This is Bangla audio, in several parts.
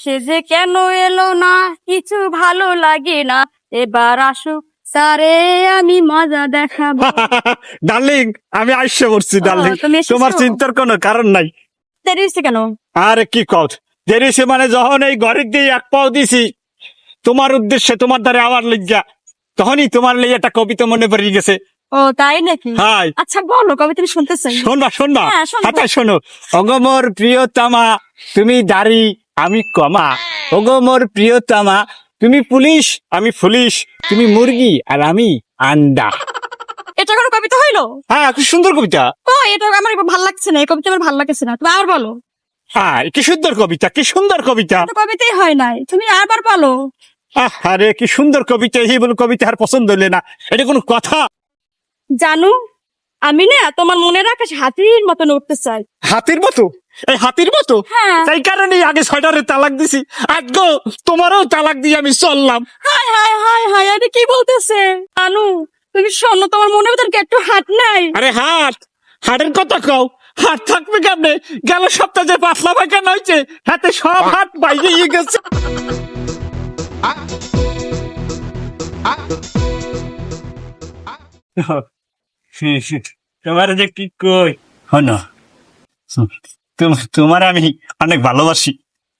সে যে কেন এলো না? কিছু ভালো লাগে না। এবার আসুক সারে আমি মজা দেখাবো। ডার্লিং আমি আইসে পড়ছি ডার্লিং তোমার চিন্তার কোনো কারণ নাই। দেরি হয়েছে কেন? আরে কি কত দেরিছে মানে যখন এই ঘরের দিয়ে এক পাও দিছি তোমার উদ্দেশ্যে তোমার দ্বারা আবার লিখিয়া তখনই তোমার লেগে একটা কবিতা মনে পড়ে গেছে। ও তাই নাকি? হাই। আচ্ছা বলো কবে তুমি শুনতে চাই শোনা শোনা হ্যাঁ। হাতা শোনো। অগমর প্রিয়তমা তুমি দাড়ি আমি কমা। অগমর প্রিয়তমা তুমি পুলিশ আমি পুলিশ তুমি মুরগি আর আমি আন্ডা। এটা কোনো কবিতা হইল? হ্যাঁ খুব সুন্দর কবিতা। ও এটা আমার ভালো লাগছে না এই কবিতা আমার ভালো লাগছে না তুমি আর বলো। হ্যাঁ কি সুন্দর কবিতা কি সুন্দর কবিতা। কবিতাই হয় নাই তুমি আবার বলো। আরে কি সুন্দর কবিতা এই বলে কবিতা আর পছন্দ হলে না এটা কোনো কথা। জানো আমি না তোমার মনে রাখাস হাতির মতন উঠতে চাই। হাতির মতো? এই হাতির মতো? হ্যাঁ। তাই কারণে আগে ছয়টারে তালাক দিছি। আজগো তোমারও তালাক দিয়ে আমি চললাম। হাই হাই হাই হাই এটা কি বলতেছে? আনু তুমি শোনো তোমার মনের ভিতর একটু হাত নাই? আরে হাট হাটের কথা কও। হাট থাকবে কেমনে? গেল সপ্তাহে যে পাতলা পায়খানা হয়েছে হাতে সব হাট বাইরে গেছে। তোমার যে কি কই? হন তোমার আমি অনেক ভালোবাসি।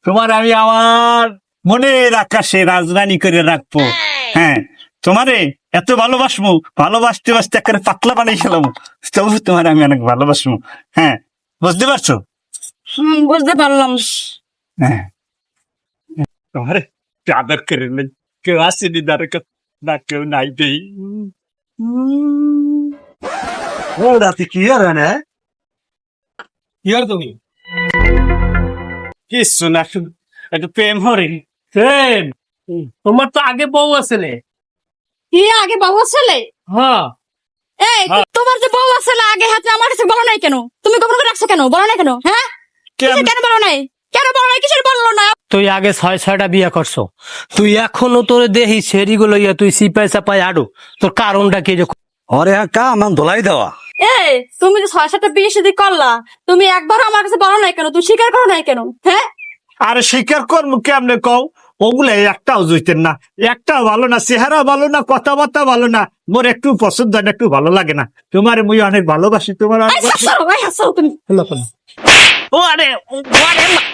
তোমার আমি আমার মনের আকাশে রাজধানী করে রাখব। হ্যাঁ তোমারে এত ভালোবাসবো ভালোবাসতে বাসতে একেবারে পাতলা বানাই খেলাম তবু তোমার আমি অনেক ভালোবাসবো। হ্যাঁ বুঝতে পারছ? বুঝতে পারলাম। হ্যাঁ। তোমারে আদর করে নেই কেউ আসেনি দাঁড়ে না কেউ নাই দেই। রাতে কি আর না? কি আর তুমি? কিছু না একটু প্রেম হরে। প্রেম? তোমার তো আগে বউ আছে কি আগে ছেলে হ্যাঁ। এই হ্যাঁ। তোমার যে বউ আছে আগে হাতে আমার কাছে বলো নাই কেন? তুমি গোপন করে রাখছো কেন? বলো না কেন? হ্যাঁ? কেন? বলো নাই? কেন বলো নাই? কিসের বলল না? তুই আগে ছয় ছয়টা বিয়ে করছ। তুই এখনও তোর দেহি সেরিগুলো ইয়া তুই সিপাই চাপাই আডো। তোর কারণটা কি? যে অরে কা আমার ধোলাই দেওয়া। এই তুমি যে ছয় সাতটা বিয়ে শাদী করলা তুমি একবার আমার কাছে বলো নাই কেন? তুমি স্বীকার করো নাই কেন? হ্যাঁ? আরে স্বীকার করব কেমনে কও? ওগুলো একটাও জুইতেন না। একটাও ভালো না চেহারা ভালো না কথাবার্তা ভালো না। মোর একটু পছন্দ হয় না একটু ভালো লাগে না। তোমার মুই অনেক ভালোবাসি তোমার অনেক হাসো তুমি। ও আরে ও আরে মা-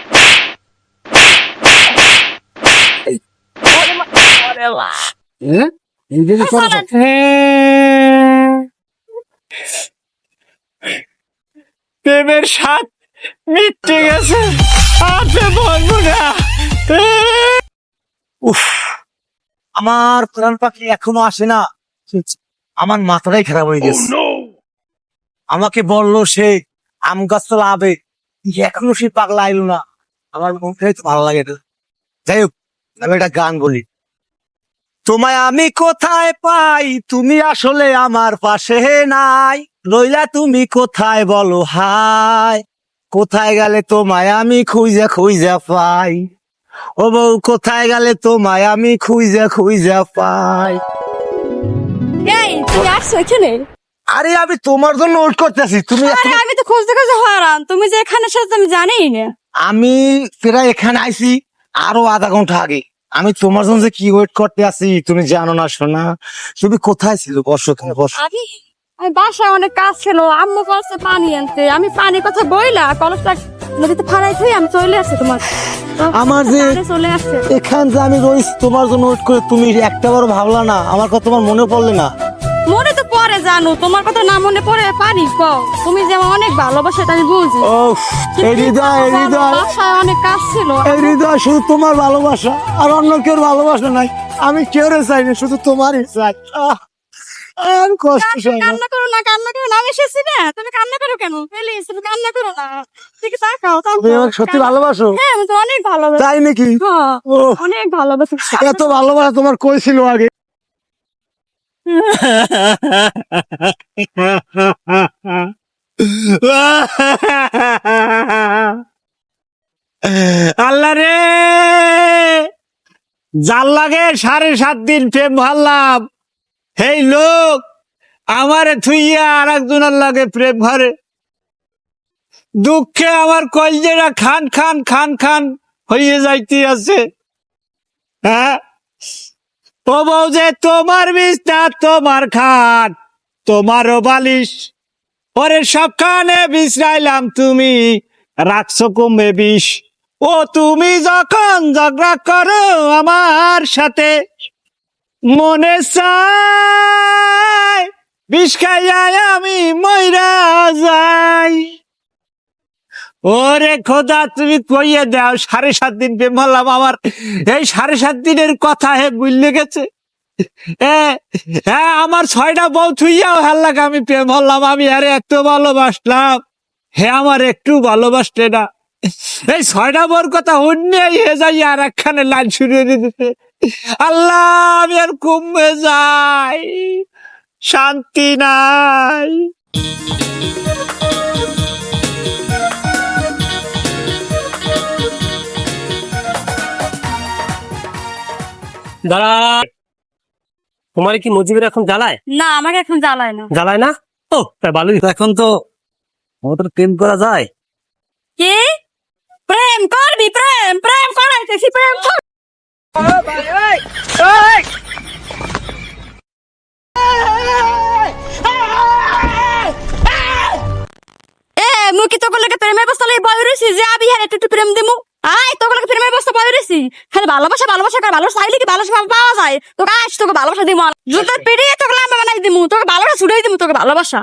প্রেমের স্বাদ মিটে গেছে। আর বলব না। উফ আমার প্রাণ পাখি এখনও আসে না। আমার মাথাটাই খারাপ হয়ে গেছে। আমাকে বলল সে আম গাছ তো লাভে এখনও সে পাগলা আইলো না। আমার মনটাই তো ভালো লাগে না। যাই হোক আমি একটা গান বলি। তোমায় আমি কোথায় পাই? তুমি আসলে আমার পাশে নাই। রইলা তুমি কোথায় বলো হাই? কোথায় গেলে তোমায় আমি খুঁজে খুঁজে পাই? ও বউ কোথায় গেলে তোমায় আমি খুঁজে খুঁজে পাই? এই তুমি আসছো এখানে? আরে আমি তোমার জন্য ওয়েট করতেছি। তুমি আরে আমি তো খুঁজতে খুঁজতে হারান তুমি যে এখানে সাথে আমি জানি না। আমি প্রায় এখানে আইছি আরও আধা ঘণ্টা আগে। আমি তোমার জন্য যে কি ওয়েট করতে আছি তুমি জানো না শোনা তুমি কোথায় ছিল? বসো তুমি বসো। আমি আমি বাসায় অনেক কাজ ছিল। আম্মু পানি আনতে। আমি পানির কথা বইলা কলসটা নদীতে ফারাই থই আমি চলে আসছে তোমার। আমার যে চলে আসছে। এখান যে আমি রয়েছি তোমার জন্য ওয়েট করে তুমি একটা বার ভাবলা না। আমার কথা তোমার মনে পড়লে না। মনে তো পরে জানো তোমার কথা না মনে পড়ে পারি কও। তুমি যে আমার অনেক ভালোবাসা এটা আমি বুঝি। ও এই হৃদয় এই হৃদয়। বাসায় অনেক কাজ ছিল। এই হৃদয় শুধু তোমার ভালোবাসা আর অন্য কেউ ভালোবাসা নাই। আমি কেউ চাই না শুধু তোমারই চাই। আর কষ্ট সয় কান্না করো না কান্না করো না আমি এসেছি না। তুমি কান্না করো কেন? প্লিজ তুমি কান্না করো না। ঠিক তাকাও তাকাও। তুমি আমাকে সত্যি ভালোবাসো? হ্যাঁ আমি তো অনেক ভালোবাসি। তাই নাকি? হ্যাঁ, অনেক ভালোবাসি। এত ভালোবাসা তোমার কই ছিল আগে? আল্লাহ রে! জাল লাগে সাড়ে সাত দিন প্রেম ভাবলাম হেই লোক, আমারে থুইয়া আর একজনের লাগে প্রেম ভরে দুঃখে আমার কলজেরা খান খান খান খান হয়ে যাইতে আছে। হ্যাঁ? ও যে তোমার বিছনা তোমার খাট, তোমারও বালিশ। ওরে সবখানে বিশ্রাইলাম তুমি, রাখছো কমবে বিষ। ও তুমি যখন ঝগড়া করো আমার সাথে, মনে চাই বিষ খাইয়াই আমি মইরা ওরে খোদা, তুমি কইয়ে দাও, সাড়ে সাত দিন প্রেম হলাম আমার। এই সাড়ে সাত দিনের কথা হে বুঝলে গেছে। হ্যাঁ হ্যাঁ আমার ছয়টা বউ থুইয়াও ভালো লাগে, আমি প্রেম হলাম, আমি আরে এত ভালোবাসলাম। হে আমার একটু ভালোবাসলে না। এই ছয়টা বউর কথা অন্যে হে যাই, আর একখানে লাইন শুরু হয়ে দিতে আল্লাহ, আমি আর কমে যাই। শান্তি নাই। দাঁড়া। তোমার কি মুজিবের এখন জ্বালায়? না আমাকে এখন জ্বালায় না। জ্বালায় না? ও তাই ভালোই এখন তো আমাদের প্রেম করা যায়। কি? প্রেম করবি প্রেম প্রেম করাইতেছি প্রেম কর- এ মুই কি তোকে লাগে প্রেমের বস্তা লই বই রইছি যে আবি হ্যাঁ একটু প্রেম দিমু। আই তোকে লাগে প্রেমের বস্তা বই রইছি খালি ভালোবাসা ভালোবাসা কর, ভালোবাসা চাইলে কি ভালোবাসা পাওয়া যায়? তোকে আজ তোকে ভালোবাসা দিব জুতার পেরিয়ে তোকে লাম্বা বানাই দিমু, তোকে ভালোবাসা ছুটাই দিমু তোকে ভালোবাসা।